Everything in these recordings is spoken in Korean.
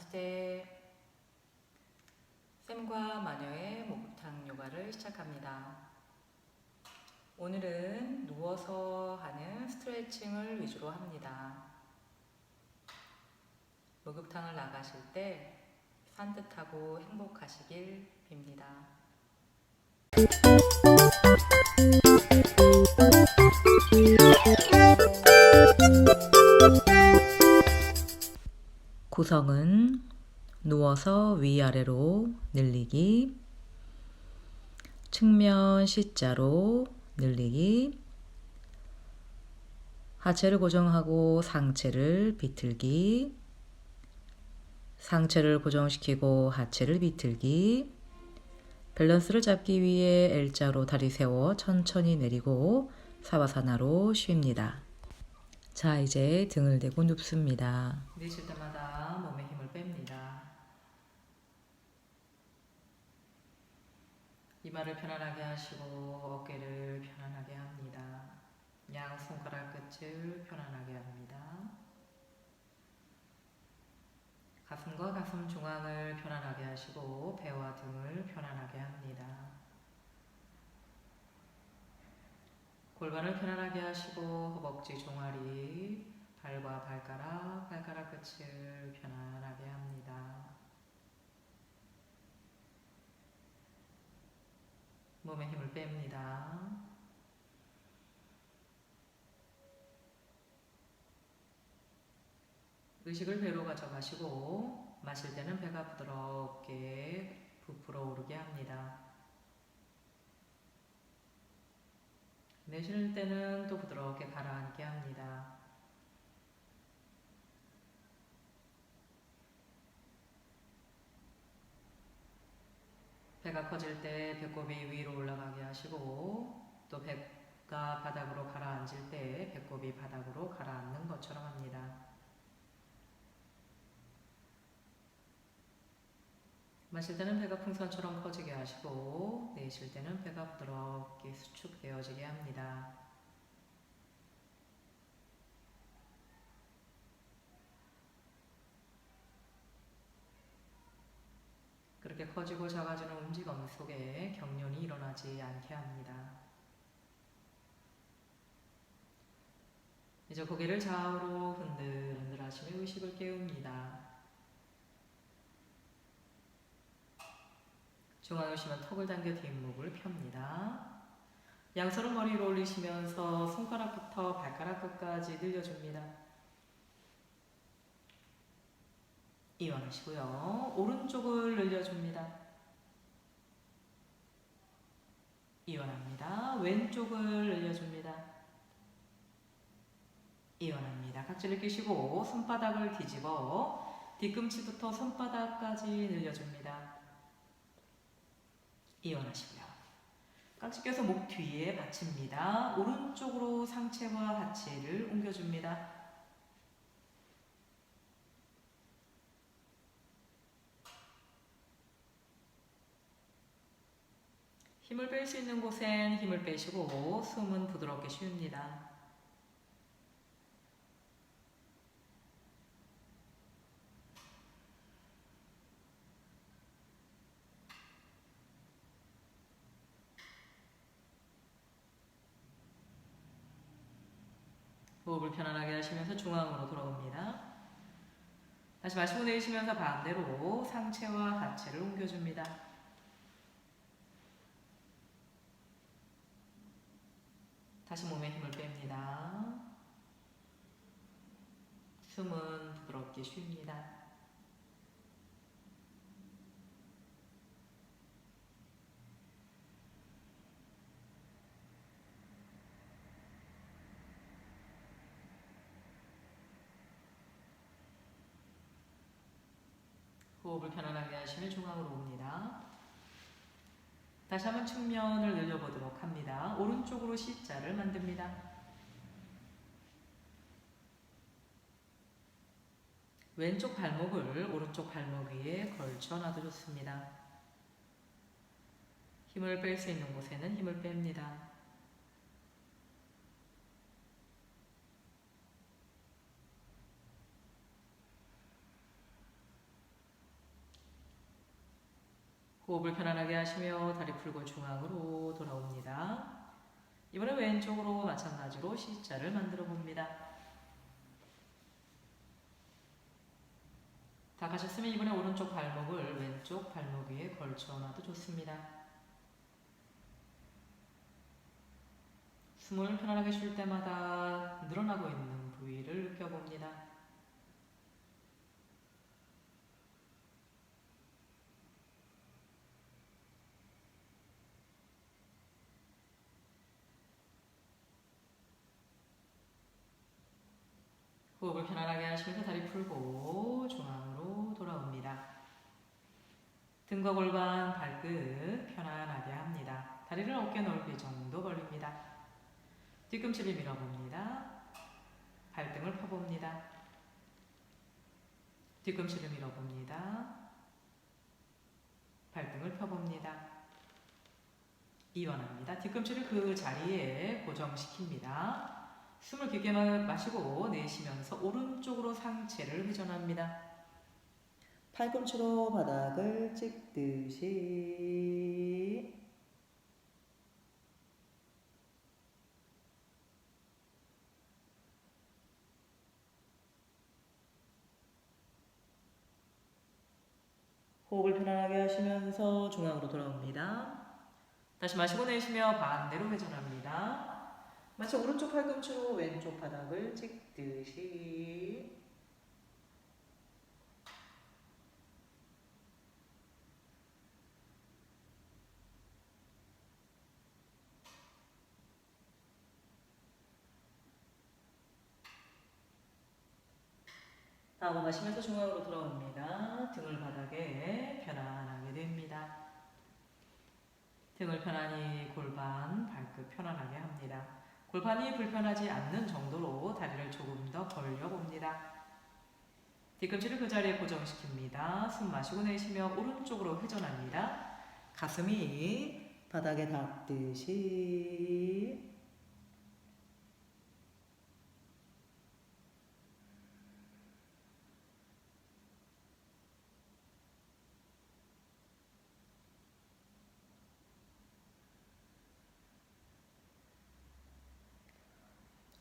나마스테. 쌤과 마녀의 목욕탕 요가를 시작합니다. 오늘은 누워서 하는 스트레칭을 위주로 합니다. 목욕탕을 나가실 때 산뜻하고 행복하시길 빕니다. 구성은 누워서 위아래로 늘리기, 측면 C자로 늘리기, 하체를 고정하고 상체를 비틀기, 상체를 고정시키고 하체를 비틀기, 밸런스를 잡기 위해 L자로 다리 세워 천천히 내리고 사바사나로 쉽니다. 자, 이제 등을 대고 눕습니다. 내쉴 때마다 몸에 힘을 뺍니다. 이마를 편안하게 하시고 어깨를 편안하게 합니다. 양 손가락 끝을 편안하게 합니다. 가슴과 가슴 중앙을 편안하게 하시고 배와 등을 편안하게 합니다. 골반을 편안하게 하시고 허벅지 종아리, 발과 발가락, 발가락 끝을 편안하게 합니다. 몸에 힘을 뺍니다. 의식을 배로 가져가시고 마실 때는 배가 부드럽게 부풀어 오르게 합니다. 내쉴 때는 또 부드럽게 가라앉게 합니다. 배가 커질 때 배꼽이 위로 올라가게 하시고 또 배가 바닥으로 가라앉을 때 배꼽이 바닥으로 가라앉는 것처럼 합니다. 마실 때는 배가 풍선처럼 커지게 하시고 내쉴 때는 배가 부드럽게 수축되어지게 합니다. 그렇게 커지고 작아지는 움직임 속에 경련이 일어나지 않게 합니다. 이제 고개를 좌우로 흔들흔들 하시며 의식을 깨웁니다. 중앙에 오시면 턱을 당겨 뒷목을 펴니다. 양손을 머리 위로 올리시면서 손가락부터 발가락 끝까지 늘려줍니다. 이완하시고요. 오른쪽을 늘려줍니다. 이완합니다. 왼쪽을 늘려줍니다. 이완합니다. 각질을 끼시고 손바닥을 뒤집어 뒤꿈치부터 손바닥까지 늘려줍니다. 이완하시고요. 깍지 껴서 목 뒤에 받칩니다. 오른쪽으로 상체와 하체를 옮겨줍니다. 힘을 뺄 수 있는 곳엔 힘을 빼시고 숨은 부드럽게 쉬웁니다. 호흡을 하시면서 중앙으로 돌아옵니다. 다시 마시고 내쉬면서 반대로 상체와 하체를 옮겨줍니다. 다시 몸에 힘을 뺍니다. 숨은 부드럽게 쉽니다. 호흡을 편안하게 하시면 중앙으로 옵니다. 다시 한번 측면을 늘려보도록 합니다. 오른쪽으로 C자를 만듭니다. 왼쪽 발목을 오른쪽 발목 위에 걸쳐 놔도 좋습니다. 힘을 뺄 수 있는 곳에는 힘을 뺍니다. 호흡을 편안하게 하시며 다리 풀고 중앙으로 돌아옵니다. 이번에 왼쪽으로 마찬가지로 C자를 만들어 봅니다. 다 가셨으면 이번에 오른쪽 발목을 왼쪽 발목 위에 걸쳐놔도 좋습니다. 숨을 편안하게 쉴 때마다 늘어나고 있는 부위를 느껴봅니다. 호흡을 하시면서 다리 풀고 중앙으로 돌아옵니다. 등과 골반, 발끝 편안하게 합니다. 다리를 어깨 넓이 정도 벌립니다. 뒤꿈치를 밀어봅니다. 발등을 펴봅니다. 뒤꿈치를 밀어봅니다. 발등을 펴봅니다. 이완합니다. 뒤꿈치를 그 자리에 고정시킵니다. 숨을 마- 마시고 내쉬면서 오른쪽으로 상체를 회전합니다. 팔꿈치로 바닥을 찍듯이 호흡을 편안하게 하시면서 중앙으로 돌아옵니다. 다시 마시고 내쉬며 반대로 회전합니다. 마치 오른쪽 팔꿈치로 왼쪽 바닥을 찍듯이 다음은 마시면서 중앙으로 돌아옵니다. 등을 바닥에 편안하게 됩니다. 등을 편안히 골반, 발끝 편안하게 합니다. 골반이 불편하지 않는 정도로 다리를 조금 더 벌려 봅니다. 뒤꿈치를 그 자리에 고정시킵니다. 숨 마시고 내쉬며 오른쪽으로 회전합니다. 가슴이 바닥에 닿듯이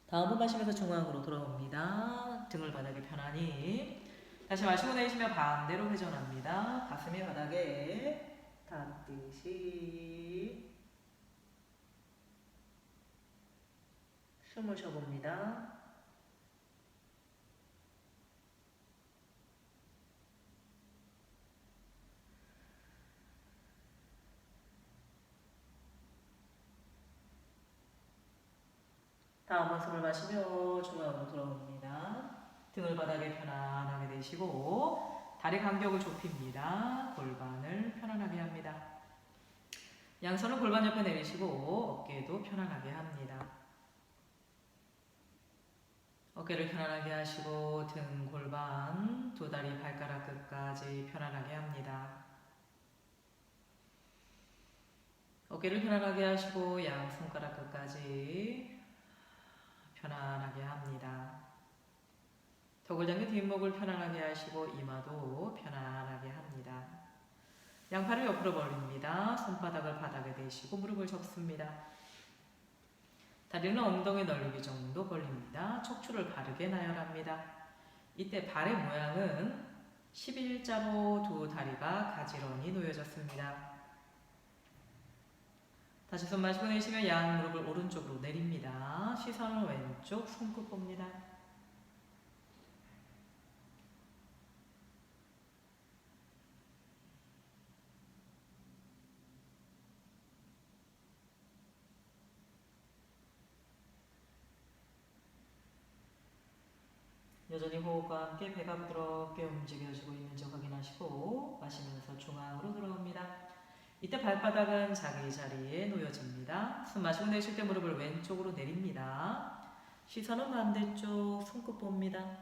다음은 마시면서 중앙으로 돌아옵니다. 등을 바닥에 편안히 다시 마시고 내쉬며 반대로 회전합니다. 가슴이 바닥에 닿듯이 숨을 쉬어봅니다. 다음은 숨을 마시며 중앙으로 돌아옵니다. 등을 바닥에 편안하게 내쉬고 다리 간격을 좁힙니다. 골반을 편안하게 합니다. 양손은 골반 옆에 내리시고 어깨도 편안하게 합니다. 어깨를 편안하게 하시고 등, 골반, 두 다리 발가락 끝까지 편안하게 합니다. 어깨를 편안하게 하시고 양 손가락 끝까지 편안하게 합니다. 당겨 뒷목을 편안하게 하시고 이마도 편안하게 합니다. 양팔을 옆으로 벌립니다. 손바닥을 바닥에 대시고 무릎을 접습니다. 다리는 엉덩이 넓이 정도 벌립니다. 척추를 바르게 나열합니다. 이때 발의 모양은 11자로 두 다리가 가지런히 놓여졌습니다. 다시 손 마시고 내쉬며 양 무릎을 오른쪽으로 내립니다. 시선을 왼쪽 손끝 봅니다. 여전히 호흡과 함께 배가 부드럽게 움직여지고 있는지 확인하시고 마시면서 중앙으로 들어옵니다. 이때 발바닥은 자기 자리에 놓여집니다. 숨 마시고 내쉴 때 무릎을 왼쪽으로 내립니다. 시선은 반대쪽 손끝 봅니다.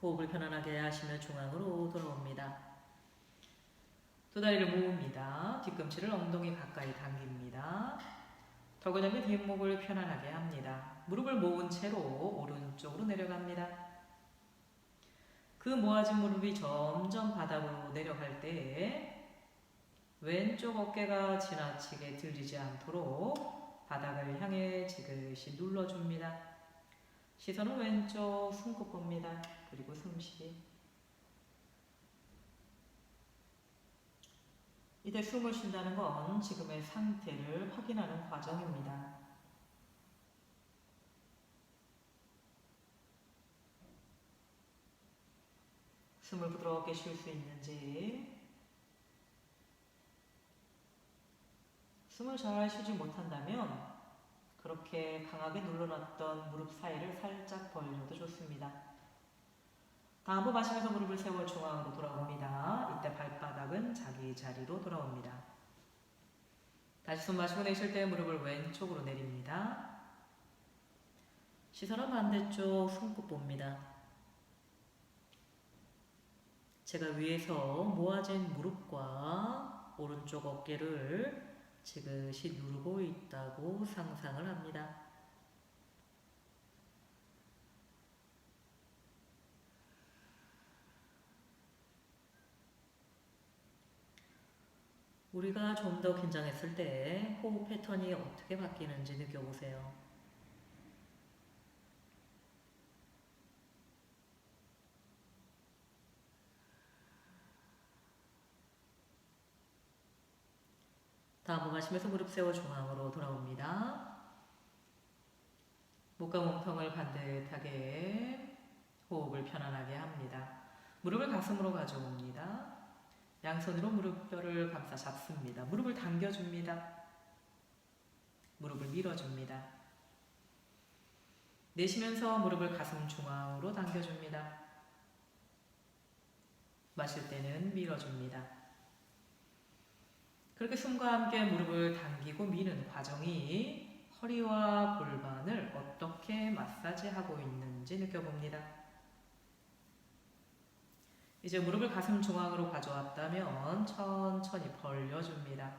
호흡을 편안하게 하시며 중앙으로 돌아옵니다. 두 다리를 모읍니다. 뒤꿈치를 엉덩이 가까이 당깁니다. 턱은염의 뒷목을 편안하게 합니다. 무릎을 모은 채로 오른쪽으로 내려갑니다. 그 모아진 무릎이 점점 바닥으로 내려갈 때 왼쪽 어깨가 지나치게 들리지 않도록 바닥을 향해 지그시 눌러줍니다. 시선은 왼쪽 숨코봅니다. 그리고 숨쉬기. 이때 숨을 쉰다는 건 지금의 상태를 확인하는 과정입니다. 숨을 부드럽게 쉴 수 있는지, 숨을 잘 쉬지 못한다면 그렇게 강하게 눌러놨던 무릎 사이를 살짝 벌려도 좋습니다. 다음 번 마시면서 무릎을 세워 중앙으로 돌아옵니다. 이때 발바닥은 자기 자리로 돌아옵니다. 다시 숨 마시고 내쉴 때 무릎을 왼쪽으로 내립니다. 시선은 반대쪽 손끝 봅니다. 제가 위에서 모아진 무릎과 오른쪽 어깨를 지그시 누르고 있다고 상상을 합니다. 우리가 좀 더 긴장했을 때 호흡 패턴이 어떻게 바뀌는지 느껴보세요. 다음 마시면서 무릎 세워 중앙으로 돌아옵니다. 목과 몸통을 반듯하게 호흡을 편안하게 합니다. 무릎을 가슴으로 가져옵니다. 양손으로 무릎뼈를 감싸 잡습니다. 무릎을 당겨줍니다. 무릎을 밀어줍니다. 내쉬면서 무릎을 가슴 중앙으로 당겨줍니다. 마실 때는 밀어줍니다. 그렇게 숨과 함께 무릎을 당기고 미는 과정이 허리와 골반을 어떻게 마사지하고 있는지 느껴봅니다. 이제 무릎을 가슴 중앙으로 가져왔다면 천천히 벌려줍니다.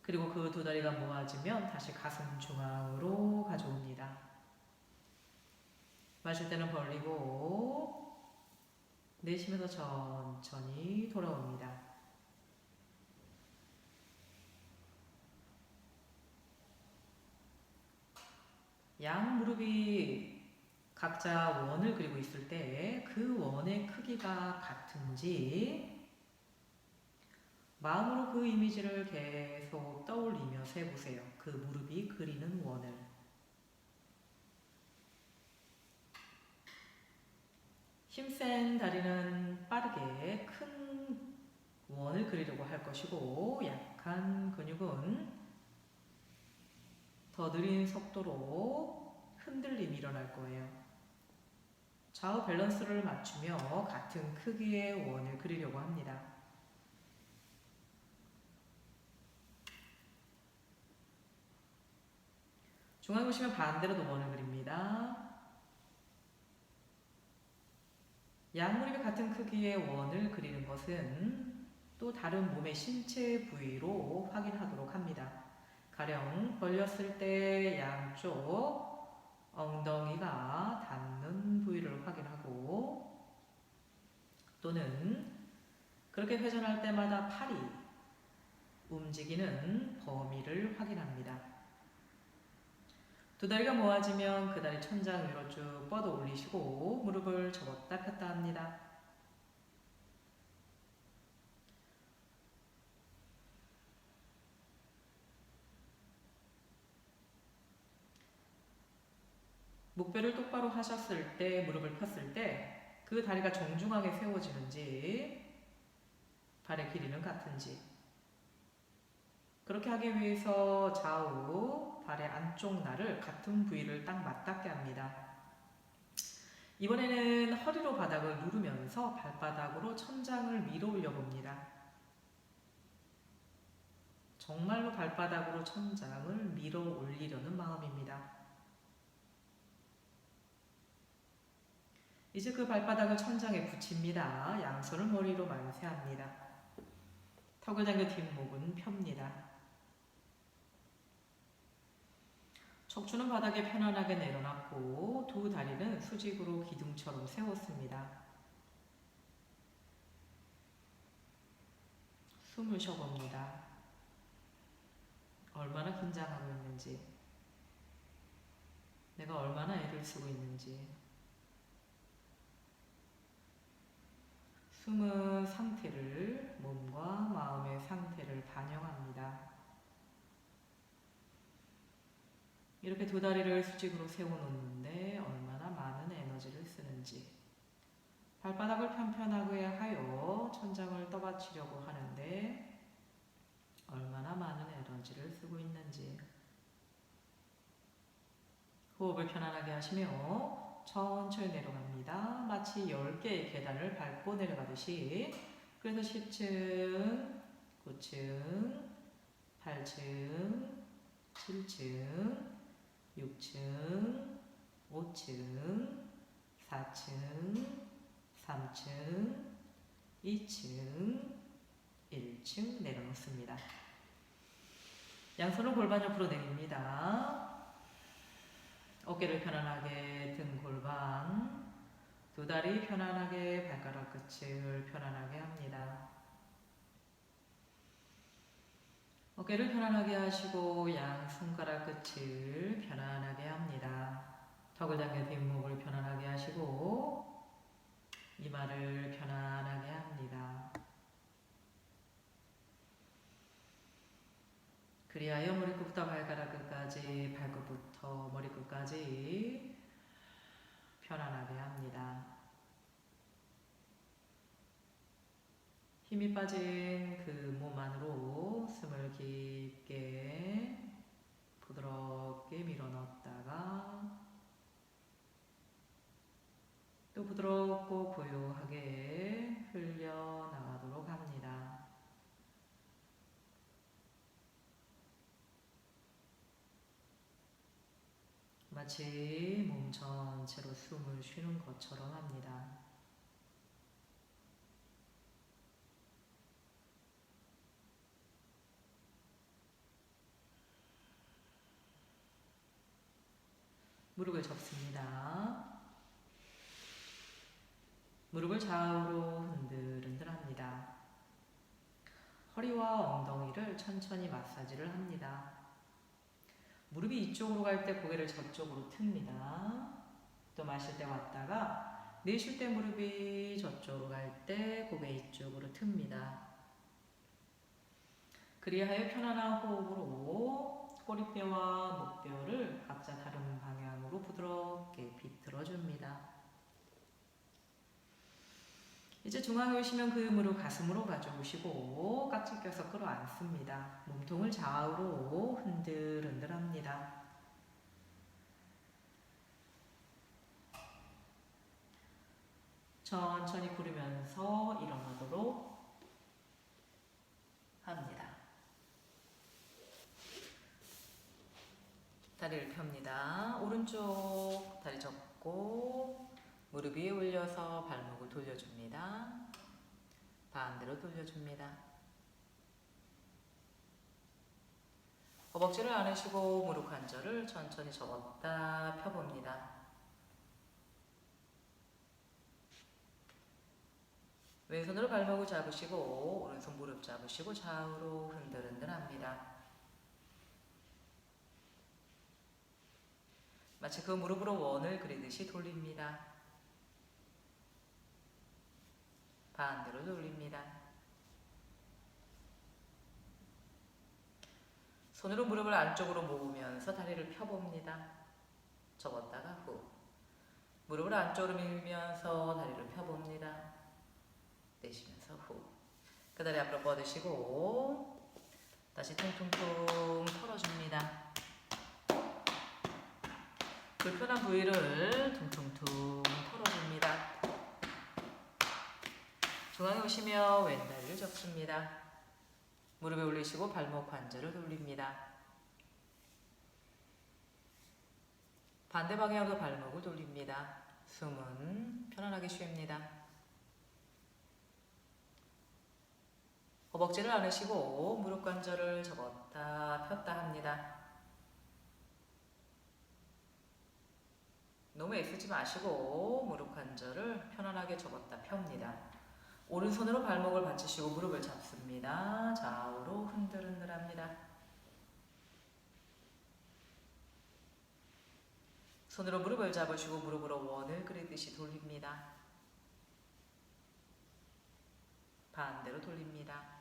그리고 그 두 다리가 모아지면 다시 가슴 중앙으로 가져옵니다. 마실 때는 벌리고 내쉬면서 천천히 돌아옵니다. 양 무릎이 각자 원을 그리고 있을 때 그 원의 크기가 같은지 마음으로 그 이미지를 계속 떠올리며 세보세요. 그 무릎이 그리는 원을. 힘센 다리는 빠르게 큰 원을 그리려고 할 것이고 약한 근육은 더 느린 속도로 흔들림이 일어날 거예요. 좌우 밸런스를 맞추며 같은 크기의 원을 그리려고 합니다. 중앙에 보시면 반대로도 원을 그립니다. 양무립이 같은 크기의 원을 그리는 것은 또 다른 몸의 신체 부위로 확인하도록 합니다. 가령 벌렸을 때 양쪽 엉덩이가 닿는 부위를 확인하고 또는 그렇게 회전할 때마다 팔이 움직이는 범위를 확인합니다. 두 다리가 모아지면 그 다리 천장 위로 쭉 뻗어 올리시고 무릎을 접었다 폈다 합니다. 목뼈를 똑바로 하셨을 때, 무릎을 폈을 때 그 다리가 정중하게 세워지는지 발의 길이는 같은지 그렇게 하기 위해서 좌우 발의 안쪽 날을 같은 부위를 딱 맞닿게 합니다. 이번에는 허리로 바닥을 누르면서 발바닥으로 천장을 밀어 올려 봅니다. 정말로 발바닥으로 천장을 밀어 올리려는 마음입니다. 이제 그 발바닥을 천장에 붙입니다. 양손을 머리로 만세합니다. 턱을 당겨 뒷목은 펴니다. 척추는 바닥에 편안하게 내려놨고 두 다리는 수직으로 기둥처럼 세웠습니다. 숨을 쉬어봅니다. 얼마나 긴장하고 있는지, 내가 얼마나 애를 쓰고 있는지. 숨은 상태를, 몸과 마음의 상태를 반영합니다. 이렇게 두 다리를 수직으로 세워놓는데 얼마나 많은 에너지를 쓰는지. 발바닥을 편편하게 하여 천장을 떠받치려고 하는데 얼마나 많은 에너지를 쓰고 있는지. 호흡을 편안하게 하시며 천천히 내려갑니다. 마치 10개의 계단을 밟고 내려가듯이. 그래서 10층, 9층, 8층, 7층, 6층, 5층, 4층, 3층, 2층, 1층 내려놓습니다. 양손을 골반 옆으로 내립니다. 어깨를 편안하게 등 골반, 두 다리 편안하게 발가락 끝을 편안하게 합니다. 어깨를 편안하게 하시고 양 손가락 끝을 편안하게 합니다. 턱을 당겨 뒷목을 편안하게 하시고 이마를 편안하게 합니다. 그리하여 머리끝부터 발가락 끝까지 발끝부터 머리끝까지 편안하게 합니다. 힘이 빠진 그몸 안으로 숨을 깊게 부드럽게 밀어넣었다가 또 부드럽고 고요하게 흘려나가도록 합니다. 마치 몸 전체로 숨을 쉬는 것처럼 합니다. 무릎을 접습니다. 무릎을 좌우로 흔들흔들 합니다. 허리와 엉덩이를 천천히 마사지를 합니다. 무릎이 이쪽으로 갈 때 고개를 저쪽으로 틉니다. 또 마실 때 왔다가 내쉴 때 무릎이 저쪽으로 갈 때 고개 이쪽으로 틉니다. 그리하여 편안한 호흡으로 꼬리뼈와 목뼈를 각자 다른 방 향으로 부드럽게 비틀어 줍니다. 이제 중앙에 오시면 그 무릎 가슴으로 가져오시고 깍지 껴서 끌어안습니다. 몸통을 좌우로 흔들흔들 합니다. 천천히 구르면서 일어나도록 합니다. 다리를 펴니다. 오른쪽 다리 접고 무릎 위에 올려서 발목을 돌려줍니다. 반대로 돌려줍니다. 허벅지를 안으시고 무릎 관절을 천천히 접었다 펴봅니다. 왼손으로 발목을 잡으시고 오른손 무릎 잡으시고 좌우로 흔들흔들 합니다. 마치 그 무릎으로 원을 그리듯이 돌립니다. 반대로 돌립니다. 손으로 무릎을 안쪽으로 모으면서 다리를 펴봅니다. 접었다가 후. 무릎을 안쪽으로 밀면서 다리를 펴봅니다. 내쉬면서 후. 그 다리 앞으로 뻗으시고 다시 퉁퉁퉁 털어줍니다. 불편한 부위를 퉁퉁퉁 털어줍니다. 중앙에 오시며 왼다리를 접습니다. 무릎에 올리시고 발목 관절을 돌립니다. 반대 방향으로 발목을 돌립니다. 숨은 편안하게 쉽니다. 허벅지를 안으시고 무릎 관절을 접었다 폈다 합니다. 너무 애쓰지 마시고 무릎 관절을 편안하게 접었다 펴니다. 오른손으로 발목을 받치시고 무릎을 잡습니다. 좌우로 흔들흔들합니다. 손으로 무릎을 잡으시고 무릎으로 원을 그리듯이 돌립니다. 반대로 돌립니다.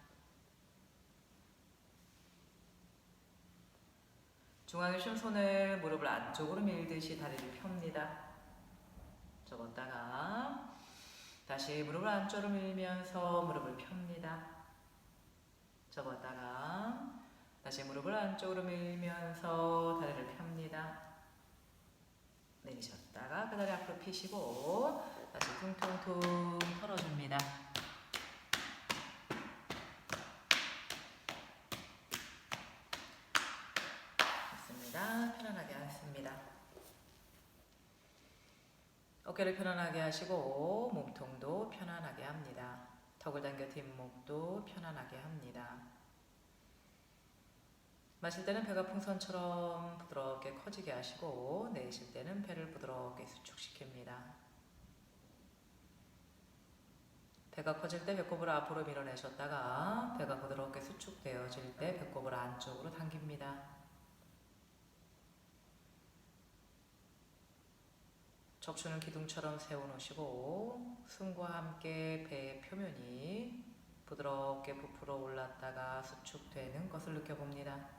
중앙에 쉰 손을 무릎을 안쪽으로 밀듯이 다리를 펴니다. 접었다가 다시 무릎을 안쪽으로 밀면서 무릎을 펴니다. 접었다가 다시 무릎을 안쪽으로 밀면서 다리를 펴니다. 내리셨다가 그 다리 앞으로 피시고 다시 퉁퉁퉁 털어줍니다. 됐습니다. 편안하게 앉습니다. 어깨를 편안하게 하시고 몸통도 편안하게 합니다. 턱을 당겨 뒷목도 편안하게 합니다. 마실 때는 배가 풍선처럼 부드럽게 커지게 하시고 내쉴 때는 배를 부드럽게 수축시킵니다. 배가 커질 때 배꼽을 앞으로 밀어내셨다가 배가 부드럽게 수축되어질 때 배꼽을 안쪽으로 당깁니다. 척추는 기둥처럼 세워놓으시고 숨과 함께 배의 표면이 부드럽게 부풀어 올랐다가 수축되는 것을 느껴봅니다.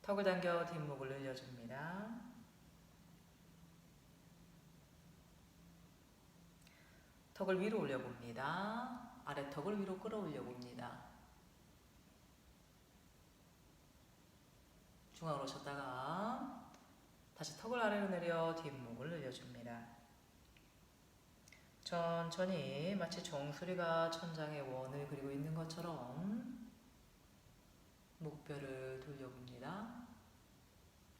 턱을 당겨 뒷목을 늘려줍니다. 턱을 위로 올려 봅니다. 아래 턱을 위로 끌어올려 봅니다. 중앙으로 쳤다가 다시 턱을 아래로 내려 뒷목을 늘려줍니다. 천천히 마치 종소리가 천장에 원을 그리고 있는 것처럼 목뼈를 돌려봅니다.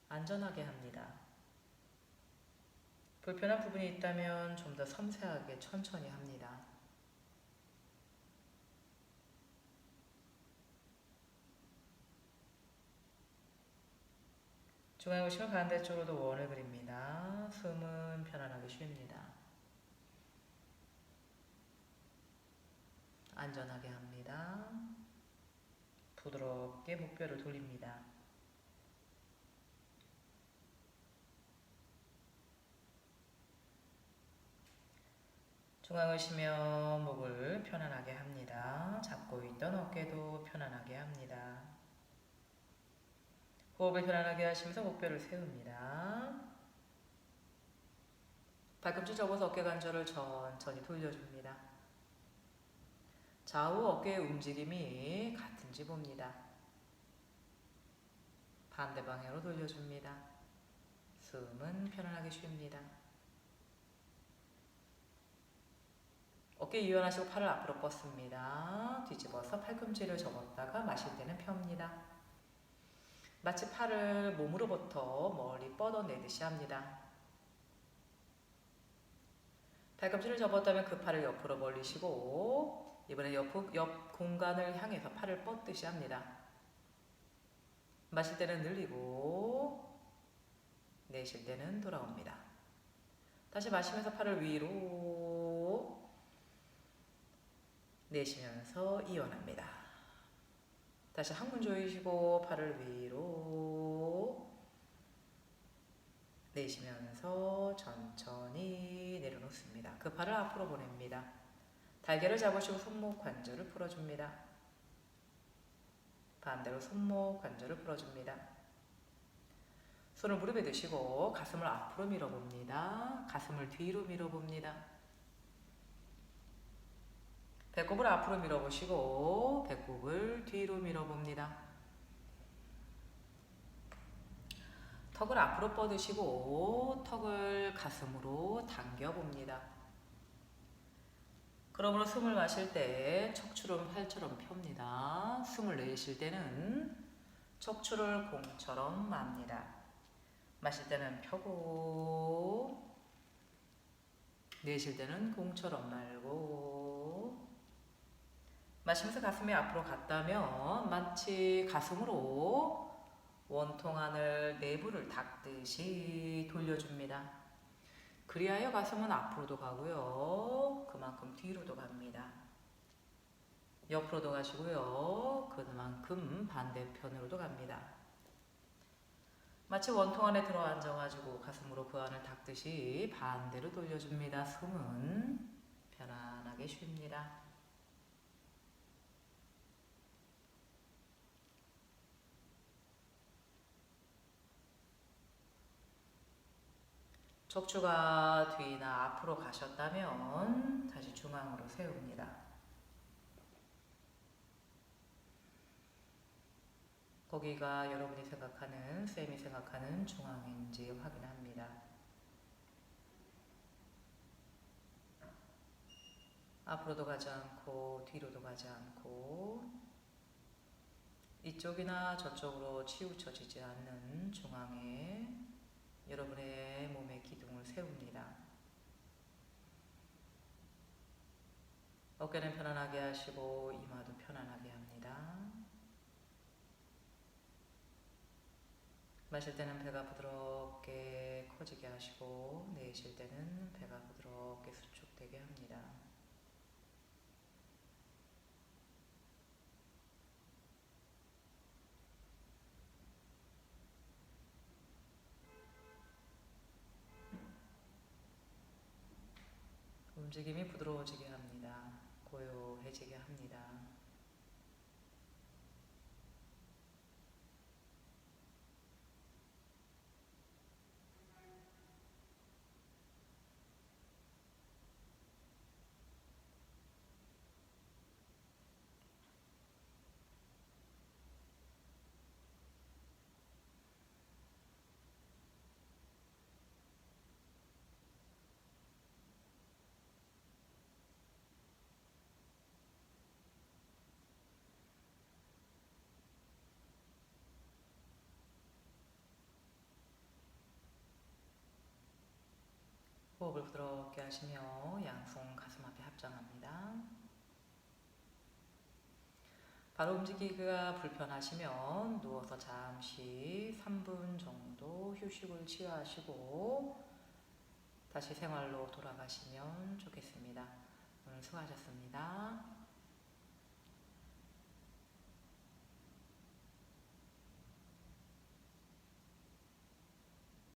안전하게 합니다. 불편한 부분이 있다면 좀 더 섬세하게 천천히 합니다. 중앙에 오시면 반대쪽으로도 원을 그립니다. 숨은 편안하게 쉽니다. 안전하게 합니다. 부드럽게 목뼈를 돌립니다. 중앙을 쉬며 목을 편안하게 합니다. 잡고 있던 어깨도 편안하게 합니다. 호흡을 편안하게 하시면서 목뼈를 세웁니다. 발꿈치 접어서 어깨 관절을 천천히 돌려줍니다. 좌우 어깨의 움직임이 같은지 봅니다. 반대 방향으로 돌려줍니다. 숨은 편안하게 쉽니다. 어깨 유연하시고 팔을 앞으로 뻗습니다. 뒤집어서 팔꿈치를 접었다가 마실 때는 펴니다. 마치 팔을 몸으로부터 멀리 뻗어내듯이 합니다. 팔꿈치를 접었다면 그 팔을 옆으로 벌리시고 이번에 옆, 옆 공간을 향해서 팔을 뻗듯이 합니다. 마실 때는 늘리고 내쉴 때는 돌아옵니다. 다시 마시면서 팔을 위로 내쉬면서 이완합니다. 다시 항문 조이시고 팔을 위로 내쉬면서 천천히 내려놓습니다. 그 팔을 앞으로 보냅니다. 달걀을 잡으시고 손목 관절을 풀어줍니다. 반대로 손목 관절을 풀어줍니다. 손을 무릎에 드시고 가슴을 앞으로 밀어봅니다. 가슴을 뒤로 밀어봅니다. 배꼽을 앞으로 밀어보시고 배꼽을 뒤로 밀어봅니다. 턱을 앞으로 뻗으시고 턱을 가슴으로 당겨봅니다. 그러므로 숨을 마실 때 척추를 활처럼 펴니다. 숨을 내쉴 때는 척추를 공처럼 맙니다. 마실 때는 펴고 내쉴 때는 공처럼 말고 마시면서 가슴이 앞으로 갔다면 마치 가슴으로 원통 안을 내부를 닦듯이 돌려줍니다. 그리하여 가슴은 앞으로도 가고요. 그만큼 뒤로도 갑니다. 옆으로도 가시고요. 그만큼 반대편으로도 갑니다. 마치 원통 안에 들어 앉아가지고 가슴으로 그 안을 닦듯이 반대로 돌려줍니다. 숨은 편안하게 쉽니다. 척추가 뒤나 앞으로 가셨다면 다시 중앙으로 세웁니다. 거기가 여러분이 생각하는, 쌤이 생각하는 중앙인지 확인합니다. 앞으로도 가지 않고 뒤로도 가지 않고 이쪽이나 저쪽으로 치우쳐지지 않는 중앙에 여러분의 몸의 기둥을 세웁니다. 어깨는 편안하게 하시고 이마도 편안하게 합니다. 마실 때는 배가 부드럽게 커지게 하시고 내쉴 때는 배가 부드럽게 수축되게 합니다. 움직임이 부드러워지게 합니다. 고요해지게 합니다. 호흡을 부드럽게 하시며 양손 가슴 앞에 합장합니다. 바로 움직이기가 불편하시면 누워서 잠시 3분 정도 휴식을 취하시고 다시 생활로 돌아가시면 좋겠습니다. 오늘 수고하셨습니다.